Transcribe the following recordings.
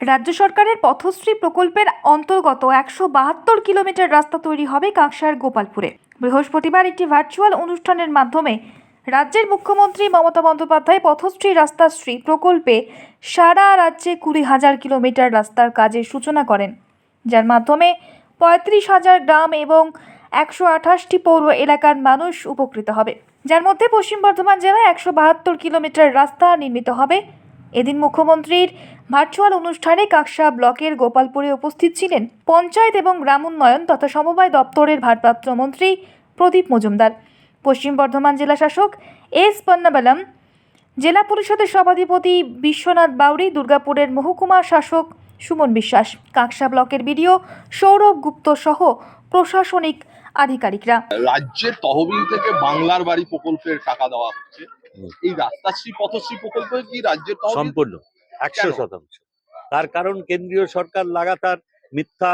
রাজ্য সরকারের পথশ্রী প্রকল্পের অন্তর্গত একশো বাহাত্তর কিলোমিটার রাস্তা তৈরি হবে কাঁকসার গোপালপুরে। বৃহস্পতিবার একটি ভার্চুয়াল অনুষ্ঠানের মাধ্যমে রাজ্যের মুখ্যমন্ত্রী মমতা বন্দ্যোপাধ্যায় পথশ্রী রাস্তাশ্রী প্রকল্পে সারা রাজ্যে কুড়ি হাজার কিলোমিটার রাস্তার কাজের সূচনা করেন। যার মাধ্যমে পঁয়ত্রিশ হাজার গ্রাম এবং একশো আঠাশটি পৌর এলাকার মানুষ উপকৃত হবে। যার মধ্যে পশ্চিম বর্ধমান জেলায় একশো বাহাত্তর কিলোমিটার রাস্তা নির্মিত হবে। এদিন মুখ্যমন্ত্রীর ভার্চুয়াল অনুষ্ঠানে কাকসা ব্লকের গোপালপুরে উপস্থিত ছিলেন পঞ্চায়েত এবং গ্রাম উন্নয়ন তথা সমবায় দপ্তরের ভারপ্রাপ্ত মন্ত্রী প্রদীপ মজুমদার। পশ্চিম বর্ধমান জেলা শাসক এস পন্নাবালাম জেলা পরিষদের সভাধিপতি বিশ্বনাথ বাউরি দুর্গাপুরের মহকুমা শাসক সুমন বিশ্বাস। কাকসা ব্লকের বিডিও সৌরভ গুপ্ত সহ প্রশাসনিক আধিকারিকরা। রাজ্যের তহবিল থেকে বাংলার বাড়ি প্রকল্পের টাকা দেওয়া হচ্ছে। এই রাস্তাশ্রী পথশ্রী প্রকল্প কি রাজ্যের সম্পূর্ণ একশো শতাংশ। তার কারণ কেন্দ্রীয় সরকার লাগাতার মিথ্যা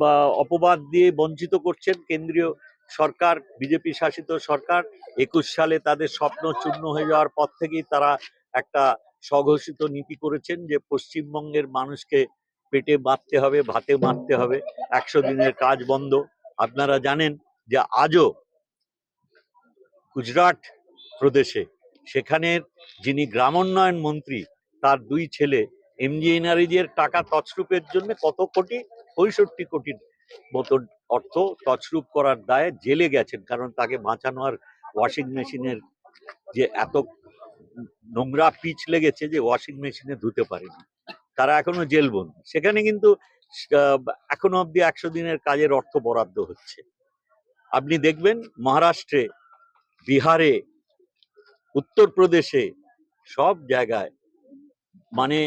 বা অপবাদ দিয়ে বঞ্চিত করছেন। কেন্দ্রীয় সরকার বিজেপি শাসিত সরকার একুশ সালে তাদের স্বপ্ন চূর্ণ হয়ে যাওয়ার পর থেকেই তারা একটা স্বঘোষিত নীতি করেছেন যে পশ্চিমবঙ্গের মানুষকে পেটে বাঁধতে হবে ভাতে মারতে হবে। একশো দিনের কাজ বন্ধ। আপনারা জানেন যে আজও গুজরাট প্রদেশে সেখানের যিনি গ্রামোন্নয়ন মন্ত্রী, তার দুই ছেলে এমজি এনআরএজের টাকা তছরূপের জন্য কত কোটি? পঁয়ষট্টি কোটির মতন অর্থ তছরূপ করার দায়ে জেলে গেছেন। কারণ তাকে বাঁচানো আর ওয়াশিং মেশিনের যে এত নোংরা পিচ লেগেছে যে ওয়াশিং মেশিনে ধুতে পারেনি। তারা এখনও জেলবন্দি। সেখানে কিন্তু এখনও অব্দি একশো দিনের কাজের অর্থ বরাদ্দ হচ্ছে। আপনি দেখবেন, মহারাষ্ট্রে, বিহারে উত্তরপ্রদেশে সব জায়গায় মানে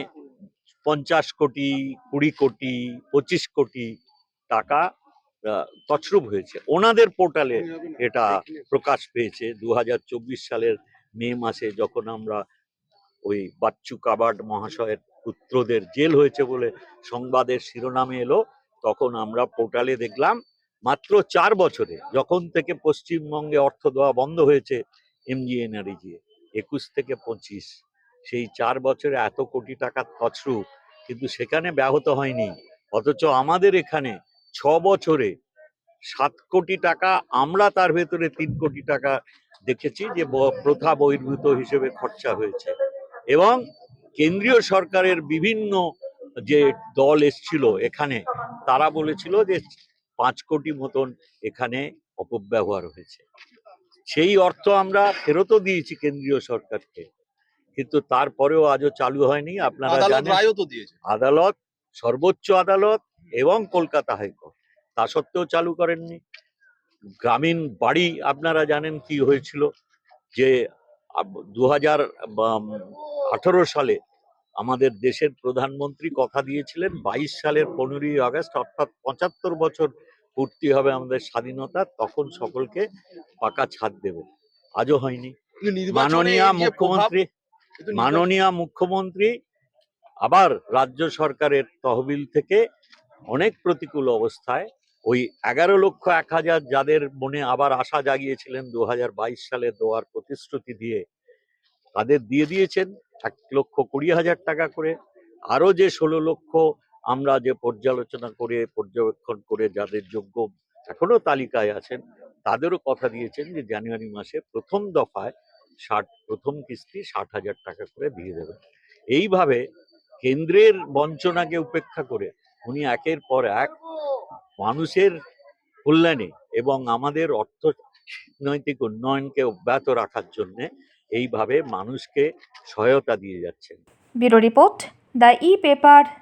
পঞ্চাশ কোটি, কুড়ি কোটি, পঁচিশ কোটি টাকা তছরূপ হয়েছে। ওনাদের পোর্টালে এটা প্রকাশ পেয়েছে দু হাজার চব্বিশ সালের মে মাসে যখন আমরা ওই বাচ্চু কাবাড মহাশয়ের পুত্রদের জেল হয়েছে বলে সংবাদের শিরোনামে এলো, তখন আমরা পোর্টালে দেখলাম, মাত্র চার বছরে যখন থেকে পশ্চিমবঙ্গে অর্থ দেওয়া বন্ধ হয়েছে এমজিএনআরইজি একুশ থেকে পঁচিশ। সেই চার বছরে এত কোটি টাকা তছরূপ কিন্তু সেখানে ব্যাহত হয়নি। অথচ আমাদের এখানে ছ বছরে সাত কোটি টাকা, আমরা তার ভেতরে তিন কোটি টাকা দেখেছি যে প্রথা বহির্ভূত হিসেবে খরচা হয়েছে। এবং কেন্দ্রীয় সরকারের বিভিন্ন যে দল এসছিল এখানে, তারা বলেছিল যে পাঁচ কোটি মতন এখানে অপব্যবহার হয়েছে। সেই অর্থ আমরা ফেরতও দিয়েছি কেন্দ্রীয় সরকারকে। কিন্তু তারপরেও আজও চালু হয়নি আপনারা আদালত জানেন। আদালত সর্বোচ্চ আদালত এবং কলকাতা হাইকোর্ট। তা সত্ত্বেও চালু করেননি। গ্রামীণ বাড়ি আপনারা জানেন কি হয়েছিল যে দু হাজার আঠারো সালে আমাদের দেশের প্রধানমন্ত্রী কথা দিয়েছিলেন বাইশ সালের পনেরোই আগস্ট অর্থাৎ পঁচাত্তর বছর পূর্তি হবে আমাদের স্বাধীনতা তখন সকলকে পাকা ছাদ দেবে। আজও হয়নি। মাননীয় মুখ্যমন্ত্রী মাননীয় মুখ্যমন্ত্রী আবার রাজ্য সরকারের তহবিল থেকে অনেক প্রতিকূল অবস্থায় ওই এগারো লক্ষ এক হাজার যাদের মনে আবার আশা জাগিয়েছিলেন দু হাজার বাইশ সালে দেওয়ার প্রতিশ্রুতি দিয়ে তাদের দিয়ে দিয়েছেন এক লক্ষ কুড়ি হাজার টাকা করে। আরও যে ষোলো লক্ষ আমরা যে পর্যালোচনা করে, পর্যবেক্ষণ করে যাদের যোগ্য এখনও তালিকায় আছেন, তাদেরও কথা দিয়েছেন যে জানুয়ারি মাসে প্রথম দফায় ষাট, প্রথম কিস্তি ষাট হাজার টাকা করে দিয়ে দেবেন। এইভাবে কেন্দ্রের বঞ্চনাকে উপেক্ষা করে উনি একের পর এক মানুষের কল্যাণে এবং আমাদের অর্থনৈতিক উন্নয়নকে অব্যাহত রাখার জন্য এইভাবে মানুষকে সহায়তা দিয়ে যাচ্ছেন। Bureau report, the e paper.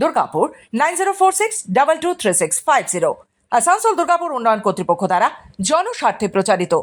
Durgapur nine zero four six double two three six five zero. Asansol Durgapur উন্নয়ন কর্তৃপক্ষ দ্বারা জনস্বার্থে প্রচারিত।